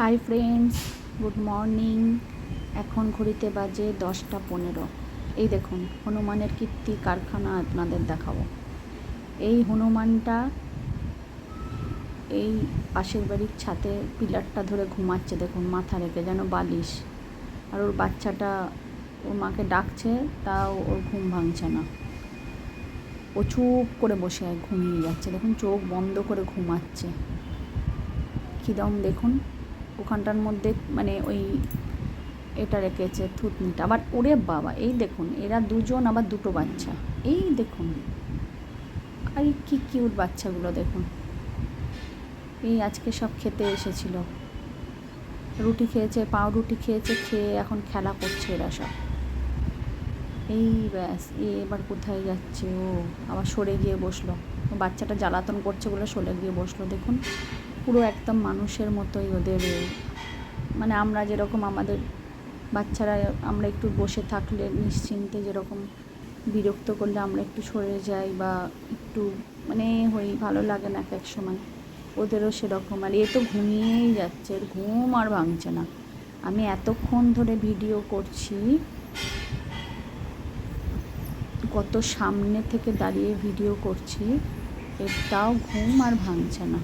Hi friends good morning এখন ঘড়িতে বাজে দশটা পনেরো। এই দেখুন, হনুমানের কীর্তি কারখানা আপনাদের দেখাবো। এই হনুমানটা এই পাশের বাড়ির ছাতে পিলারটা ধরে ঘুমাচ্ছে, দেখুন, মাথা রেখে, যেন বালিশ। আর ওর বাচ্চাটা, ওর মাকে ডাকছে, তাও ওর ঘুম ভাঙছে না। ও চুপ করে বসে ঘুমিয়ে যাচ্ছে। দেখুন, চোখ বন্ধ করে ঘুমাচ্ছে। কিরম দেখুন। ওখানটার মধ্যে মানে ওই এটা রেখেছে থুতনিটা। আবার ওরে বাবা, এই দেখুন, এরা দুজন আবার দুটো বাচ্চা। এই দেখুন, আর কি কিউট বাচ্চাগুলো দেখুন। এই আজকে সব খেতে এসেছিল। রুটি খেয়েছে, পাউরুটি খেয়েছে, খেয়ে এখন খেলা করছে এরা সব। এই ব্যাস, এ এবার কোথায় যাচ্ছে ও? আবার সরে গিয়ে বসল। বাচ্চাটা জ্বালাতন করছে বলে সরে গিয়ে বসল, দেখুন। পুরো একদম মানুষের মতোই ওদের মানে আমরা যেরকম আমাদের বাচ্চারা, আমরা একটু বসে থাকলে নিশ্চিন্তে যেরকম বিরক্ত করলে আমরা একটু সরে যাই বা একটু মানে হই ভালো লাগে না এক এক সময়। ওদেরও সেরকম আর এ তো ঘুমিয়েই যাচ্ছে ঘুম আর ভাঙছে না। আমি এতক্ষণ ধরে ভিডিও করছি, কত সামনে থেকে দাঁড়িয়ে ভিডিও করছি এটাও ঘুম আর ভাঙছে না।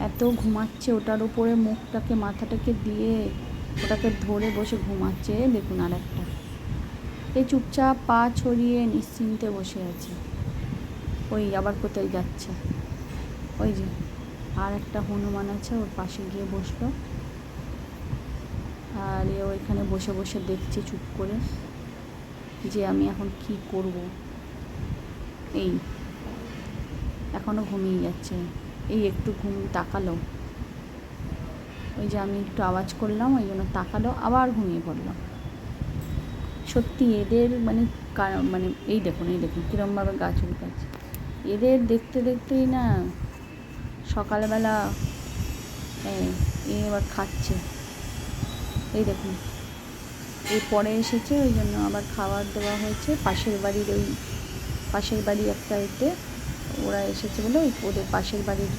এত ঘুমাচ্ছে ওটার উপরে মুখটাকে, মাথাটাকে দিয়ে ওটাকে ধরে বসে ঘুমাচ্ছে দেখুন আর একটা এই চুপচাপ পা ছড়িয়ে নিশ্চিন্তে বসে আছে। ওই আবার কোথায় যাচ্ছে? ওই যে, আর একটা হনুমান আছে, ওর পাশে গিয়ে বসল। আর এ ওইখানে বসে বসে দেখছে চুপ করে, যে আমি এখন কি করব? এই এখনও ঘুমিয়ে যাচ্ছে। এই একটু ঘুম তাকালো। ওই যে আমি একটু আওয়াজ করলাম, ওই জন্য তাকালো, আবার ঘুমিয়ে পড়লাম সত্যি এদের মানে মানে এই দেখুন এই দেখুন কীরমভাবে গাছ উল্কাচ্ছে এদের দেখতে দেখতেই না সকালবেলা, এ এবার খাচ্ছে। এই দেখুন এই পরে এসেছে, ওই জন্য আবার খাবার দেওয়া হয়েছে। পাশের বাড়ির ওই, পাশের বাড়ি একটা এতে ওরা এসেছে বলে ওই ওদের পাশের বাড়ির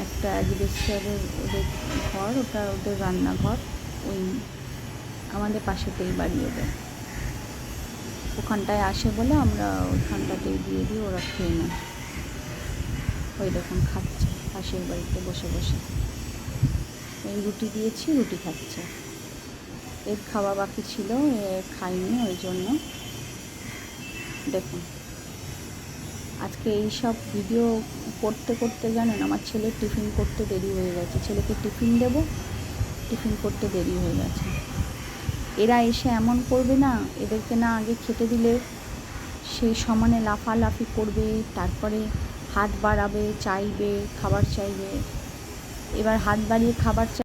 একটা অ্যাজবেস্টারের ওদের ঘর, ওটা ওদের রান্নাঘর, ওই আমাদের পাশেতেই বাড়ি ওদের। ওখানটায় আসে বলে আমরা ওইখানটাতেই দিয়ে দিই ওরা খেয়ে নেয়। ওই দেখুন খাচ্ছে, পাশের বাড়িতে বসে বসে। এই রুটি দিয়েছি, রুটি খাচ্ছে। এর খাওয়া বাকি ছিল, এ খাইনি ওই জন্য। দেখুন। আজকে এই সব ভিডিও করতে করতে জানেন, আমার ছেলে টিফিন করতে দেরি হয়ে গেছে। ছেলেকে টিফিন দেব, টিফিন করতে দেরি হয়ে গেছে। এরা এসে এমন করবে না, এদেরকে না আগে খেতে দিলে সেই সমানে লাফালাফি করবে, তারপরে হাত বাড়াবে, চাইবে, খাবার চাইবে। এবার হাত বাড়িয়ে খাবার